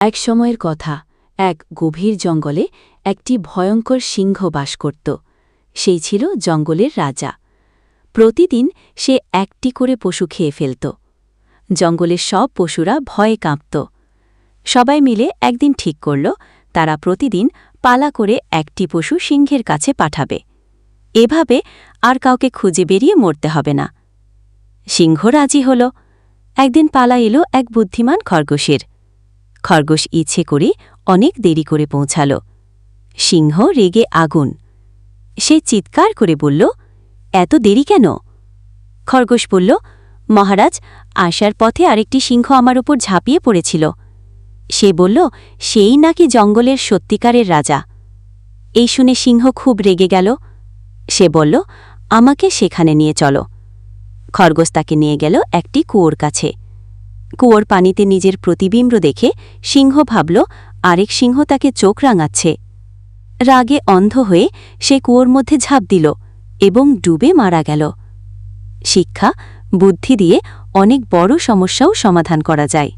এক সময়ের কথা, এক গভীর জঙ্গলে একটি ভয়ঙ্কর সিংহ বাস করত। সেই ছিল জঙ্গলের রাজা। প্রতিদিন সে একটি করে পশু খেয়ে ফেলত। জঙ্গলের সব পশুরা ভয়ে কাঁপত। সবাই মিলে একদিন ঠিক করল, তারা প্রতিদিন পালা করে একটি পশু সিংহের কাছে পাঠাবে। এভাবে আর কাউকে খুঁজে বেরিয়ে মরতে হবে না। সিংহ রাজি হল। একদিন পালা এলো এক বুদ্ধিমান খরগোশের। খরগোশ ইচ্ছে করে অনেক দেরি করে পৌঁছাল। সিংহ রেগে আগুন। সে চিৎকার করে বলল, এত দেরি কেন? খরগোশ বলল, মহারাজ, আসার পথে আরেকটি সিংহ আমার উপর ঝাঁপিয়ে পড়েছিল। সে বলল, সেই নাকি জঙ্গলের সত্যিকারের রাজা। এই শুনে সিংহ খুব রেগে গেল। সে বলল, আমাকে সেখানে নিয়ে চলো। খরগোশ তাকে নিয়ে গেল একটি কুয়োর কাছে। কুয়োর পানিতে নিজের প্রতিবিম্ব দেখে সিংহ ভাবল, আরেক সিংহ তাকে চোখ রাঙাচ্ছে। রাগে অন্ধ হয়ে সে কুয়োর মধ্যে ঝাঁপ দিল এবং ডুবে মারা গেল। শিক্ষা, বুদ্ধি দিয়ে অনেক বড় সমস্যাও সমাধান করা যায়।